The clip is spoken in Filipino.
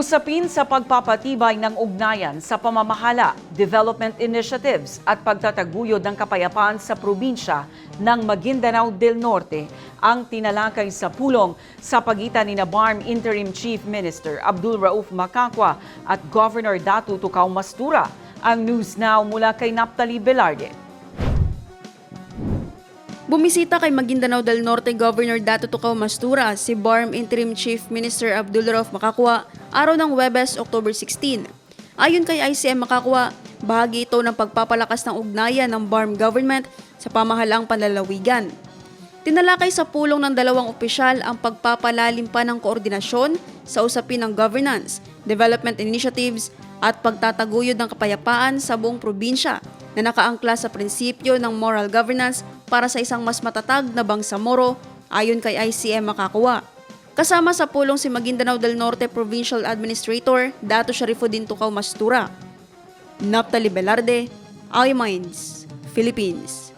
Usapin sa pagpapatibay ng ugnayan sa pamamahala, development initiatives at pagtataguyod ng kapayapaan sa probinsya ng Maguindanao del Norte ang tinalakay sa pulong sa pagitan ni na BARM Interim Chief Minister Abdul Rauf Macacua at Governor Datu Tukaw Mastura. Ang News Now mula kay Naptali Velarde. Bumisita kay Maguindanao del Norte Governor Dato Tukaw Mastura si BARM Interim Chief Minister Abdul Rauf Makakwa araw ng Webes, October 16. Ayon kay ICM Makakwa, bahagi ito ng pagpapalakas ng ugnayan ng BARM government sa pamahalaang panlalawigan. Tinalakay sa pulong ng dalawang opisyal ang pagpapalalim pa ng koordinasyon sa usapin ng governance, development initiatives at pagtataguyod ng kapayapaan sa buong probinsya na nakaangkla sa prinsipyo ng moral governance para sa isang mas matatag na bangsamoro ayon kay ICM Makakuwa. Kasama sa pulong si Maguindanao del Norte Provincial Administrator Dato Sharifuddin Tukaw Mastura. Naptali Velarde, I Minds, Philippines.